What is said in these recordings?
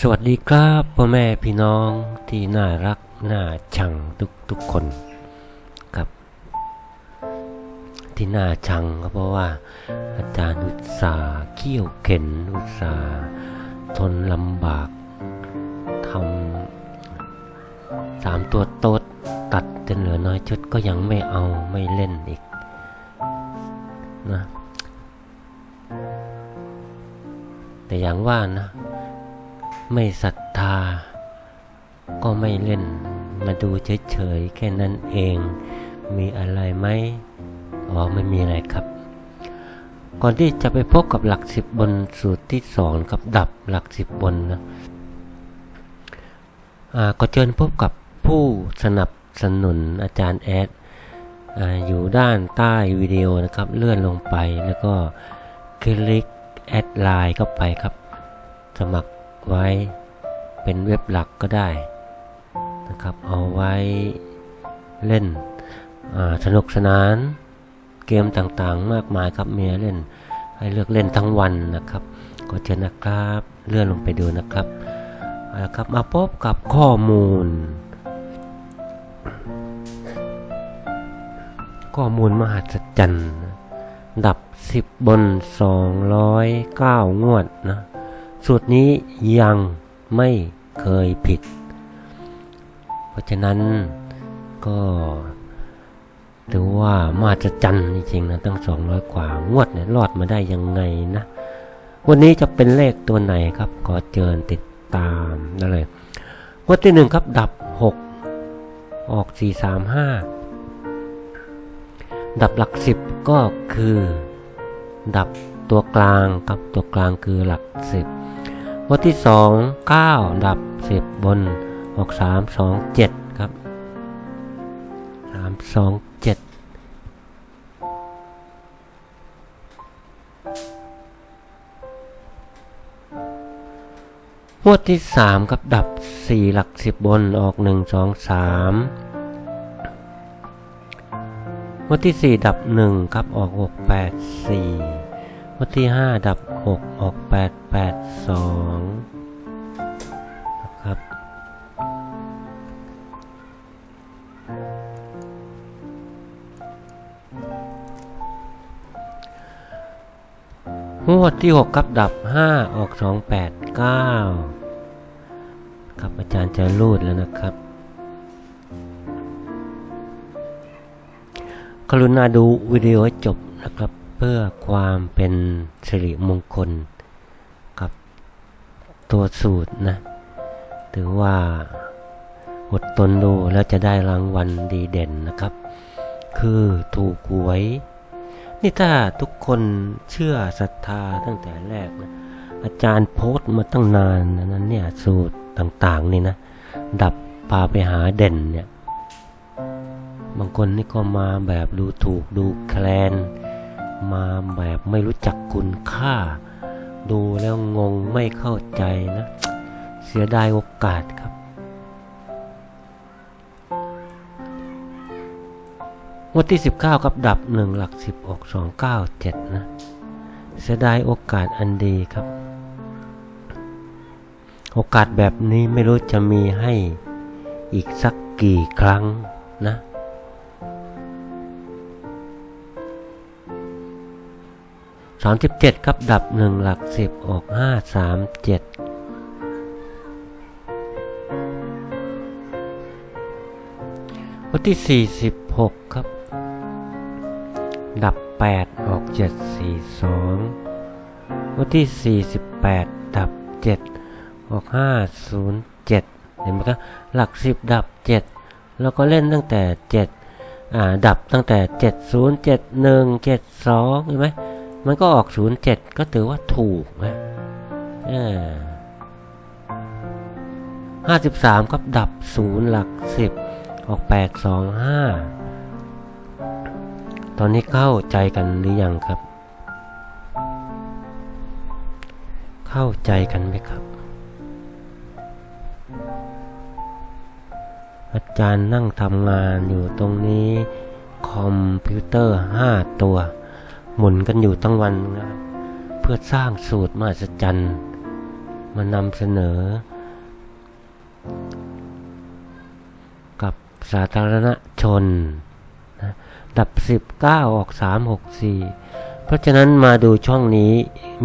สวัสดีครับพ่อแม่พี่น้องที่น่ารักน่าชังทุกทุกคนครับ ที่น่าชังก็เพราะว่า อาจารย์อุตสาเขี้ยวเข็นอุตสาทนลำบากทำสามตัวโต๊ดตัดจนเหลือน้อยชุดก็ยังไม่เอาไม่เล่นอีกนะแต่อย่างว่านะ ไม่ศรัทธา ก็ไม่เล่น มาดูเฉยๆแค่นั้นเอง มีอะไรไหมอ๋อไม่มีอะไรครับ ก่อนที่จะไปพบกับหลักสิบบนสูตรที่สองกับดับหลักสิบบนนะอ่าก็เชิญพบกับผู้สนับสนุนอาจารย์แอดออยู่ด้านใต้วิดีโอนะครับ เลื่อนลงไปแล้วก็คลิกแอดไลน์เข้าไปครับ สมัคร ไว้เป็นเว็บหลักก็ได้นะครับ เอาไว้เล่นสนุกสนาน เกมต่างๆ มากมายครับเมียเล่น ให้เลือกเล่นทั้งวันนะครับก็เชิญนะครับเลื่อนลงไปดูนะครับเอาละครับมาพบกับข้อมูล ข้อมูลมหัศจรรย์ ดับ 10 บน 209 งวดนะ สูตรนี้ยังไม่เคยผิด เพราะฉะนั้นก็ถือว่ามาจะจันจริงๆนะตั้ง200กว่างวดเนี่ยรอดมาได้ยังไงนะ วันนี้จะเป็นเลขตัวไหนครับขอเชิญติดตามได้เลยงวดที่หนึ่งครับดับ6ออก435ดับหลัก10ก็คือ ดับตัวกลางครับตัวกลางคือหลัก10ง วดที่ 2 9 ดับ 10 บนออก3 2 7 ครับ 3 2 7งวดที่ 3 ครับ ดับ 4 หลัก 10 บนออก 1 2 3งวดที่ 4 ดับ 1 ครับออก 6 8 4 งวดที่5ดับ6ออก8 8 2นะครับ งวดที่6ครับดับ5ออก2 8 9ครับอาจารย์จะรูดแล้วนะครับกรุณาดูวิดีโอให้จบนะครับ เพื่อความเป็นสิริมงคล กับตัวสูตรนะ ถือว่าอดทนดูแล้วจะได้รางวัลดีเด่นนะครับ คือถูกหวย นี่ถ้าทุกคนเชื่อศรัทธาตั้งแต่แรกนะอาจารย์โพสต์มาตั้งนานนะนั้นเนี่ยสูตรต่างๆนี่นะ ดับพาไปหาเด่นเนี่ย บางคนนี่ก็มาแบบดูถูกดูแคลน มาแบบไม่รู้จักคุณค่า ดูแล้วงงไม่เข้าใจนะ เสียดายโอกาสครับงวดที่ 19 ครับ ดับ 1 หลัก 10 ออก 297 นะ เสียดายโอกาสอันดีครับ โอกาสแบบนี้ไม่รู้จะมีให้อีกสักกี่ครั้งนะ สามสิบเจ็ดครับดับหนึ่งหลักสิบออกห้าสามเจ็ดวันที่สี่สิบหกครับ ดับแปดออกเจ็ดสี่สองวันที่สี่สิบแปดดับเจ็ดออกห้าศูนย์เจ็ดเห็นไหมครับหลักสิบดับเจ็ดแล้วก็เล่นตั้งแต่เจ็ดดับตั้งแต่เจ็ดศูนย์เจ็ดหนึ่งเจ็ดสองเห็นไหม มันก็ออก 07 ก็ถือว่าถูกนะห้าสิบสามก็ดับ0หลัก10ออก8 2 5ตอนนี้เข้าใจกันหรือยังครับ เข้าใจกันไหมครับ อาจารย์นั่งทำงานอยู่ตรงนี้ คอมพิวเตอร์5ตัว หมุนกันอยู่ทั้งวันนะครับเพื่อสร้างสูตรมหัศจรรย์มานำเสนอ กับสาธารณชนนะดับ 19 ออก 3 6 4 เพราะฉะนั้นมาดูช่องนี้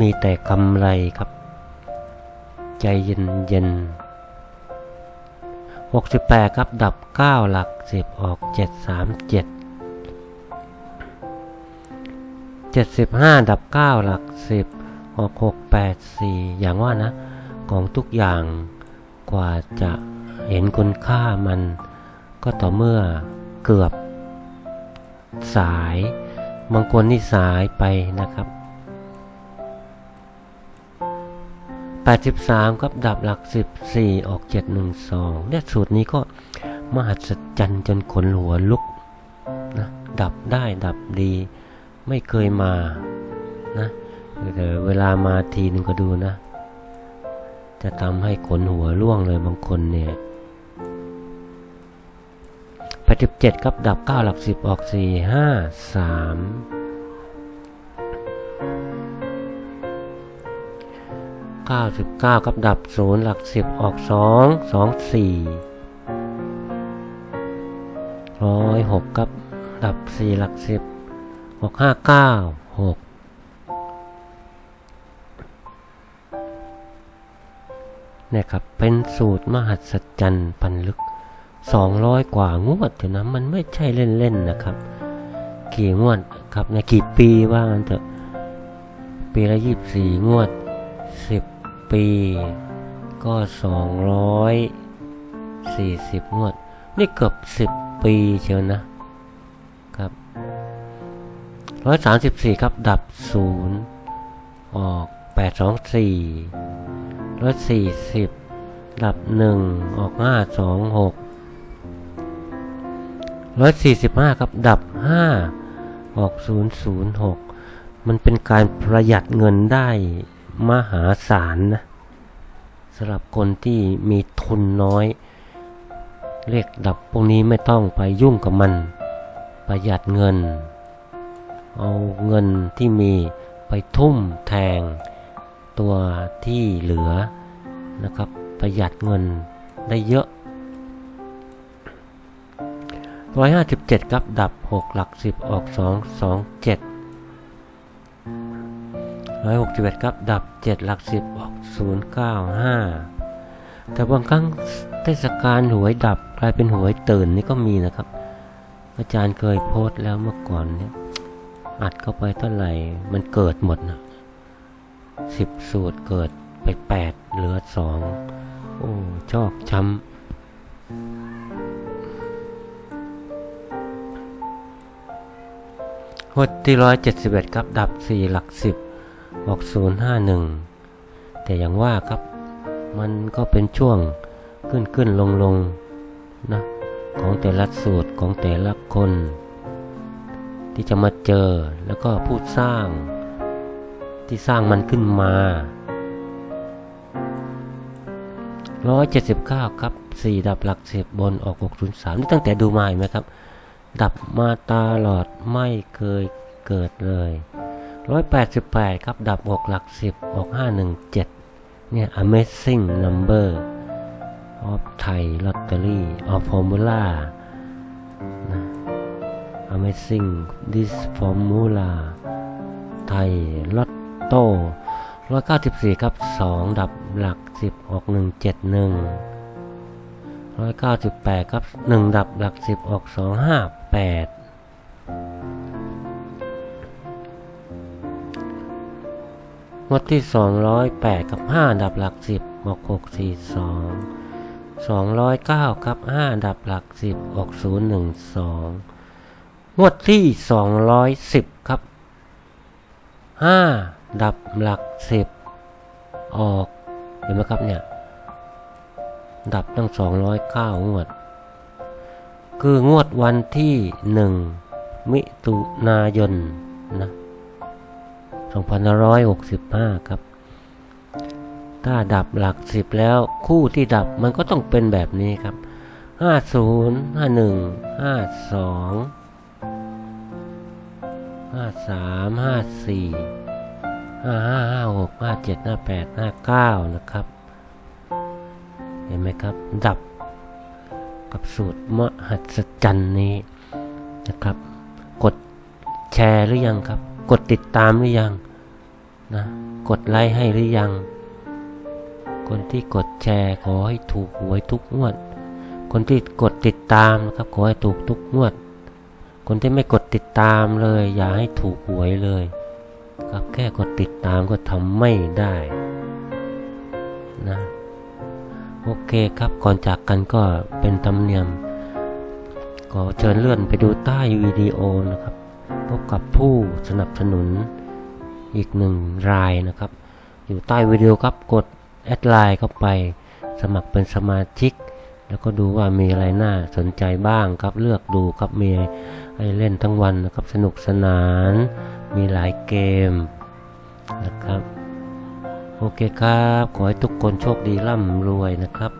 มีแต่กำไรครับ ใจเย็นเย็น68 ครับ ดับ 9 หลัก 10 ออก 7 75 ดับ 9 หลัก 10ออก6 8 4 อย่างว่านะ ของทุกอย่างกว่าจะเห็นคุณค่ามันก็ต่อเมื่อเกือบสายบางคนนี่สายไปนะครับ 83 ครับดับหลัก 14 ออก 712เนี่ยสูตรนี้ก็มหัศจรรย์จนขนหัวลุกนะดับได้ดับดี ไม่เคยมานะเดี๋ยวเวลามาทีนึงก็ดูนะ จะทำให้ขนหัวร่วงเลยบางคนเนี่ยแปดสิบเจ็ดครับดับเก้าหลักสิบออกสี่ห้าสามเก้าสิบเก้ากับดับศูนย์หลักสิบออกสองสองสี่ร้อยหกกับดับสี่หลักสิบ อก5 9 6เก้าหกนี่ยครับ เป็นสูตรมหัศจรรย์พันลึก 200 กว่างวดเถอะนะมันไม่ใช่เล่นๆนะครับ กี่งวดครับในกี่ปีว่างันเถอะ ปีละ24งวด 10 ปี ก็ 240 งวด นี่เกือบ 10 ปีเชียวนะ ร้อยสามสิบสี่ครับ ดับศูนย์ออกแปดสองสี่ร้อยสี่สิบดับหนึ่งออกห้าสองหกร้อยสี่สิบห้าครับ ดับห้าออกศูนย์ศูนย์หกมันเป็นการประหยัดเงินได้มหาศาลนะสำหรับคนที่มีทุนน้อย เลขดับพวกนี้ไม่ต้องไปยุ่งกับมัน ประหยัดเงิน เอาเงินที่มีไปทุ่มแทง ตัวที่เหลือนะครับ ประหยัดเงินได้เยอะ157ครับ ดับ6หลัก10ออก2 2 7 161ครับ ดับ7หลัก10ออก0 9 5แต่บางครั้งเทศกาลหวยดับกลายเป็นหวยตื่นนี่ก็มีนะครับ อาจารย์เคยโพสต์แล้วเมื่อก่อนเนี่ย อัดเข้าไปเท่าไหร่ มันเกิดหมดนะสิบสูตรเกิดไปแปดเหลือสอง โอ้ชอกช้ำหดที่ร้อยเจ็ดสิบเอ็ดครับดับสี่หลักสิบออกศูนย์ห้าหนึ่งแต่อย่างว่าครับ มันก็เป็นช่วงขึ้นขึ้นลงลงนะ ของแต่ละสูตรของแต่ละคน ที่จะมาเจอแล้วก็ผู้สร้าง ที่สร้างมันขึ้นมา 179 ครับ 4 ดับหลักสิบบนออก 603 นี่ตั้งแต่ดูมาเห็นไหมครับ ดับมาตาหลอดไม่เคยเกิดเลย 188 ครับ ดับ 6 หลัก 10 ออก 517 เนี่ย amazing number of Thai lottery of formula นะ amazing this formula ไทยลอตโต้194ครับ2ดับหลัก10ออก171 198ครับ1ดับหลัก10ออก258งวดที่208กับ5ดับหลัก10ออก642 209ครับ5ดับหลัก10ออก012ง งวดที่ 210 ครับ 5 ดับหลัก 10 ออก เห็นไหมครับเนี่ย ดับตั้ง 209 งวด คืองวดวันที่ 1 มิถุนายนนะ2565 ครับ ถ้าดับหลัก 10 แล้วคู่ที่ดับมันก็ต้องเป็นแบบนี้ครับ 50 51 52 53 54 55 56 57 58 59นะครับ เห็นไหมครับ ดับกับสูตรมหัศจรรย์นี้นะครับ กดแชร์หรือยังครับ กดติดตามหรือยังนะ กดไลค์ให้หรือยัง คนที่กดแชร์ขอให้ถูกหวยทุกงวด คนที่กดติดตามนะครับขอให้ถูกทุกงวด คนที่ไม่กดติดตามเลย อย่าให้ถูกหวยเลยครับแค่กดติดตามก็ทำไม่ได้นะโอเคครับก่อนจากกันก็เป็นธรรมเนียม ก็เชิญเลื่อนไปดูใต้วิดีโอนะครับ พบกับผู้สนับสนุนอีกหนึ่งรายนะครับ อยู่ใต้วิดีโอครับกดแอดไลน์เข้าไป สมัครเป็นสมาชิก แล้วก็ดูว่ามีอะไรน่าสนใจบ้างครับเลือกดูครับมี ให้เล่นทั้งวันนะครับสนุกสนาน มีหลายเกมนะครับ โอเคครับ ขอให้ทุกคนโชคดีร่ำรวยนะครับ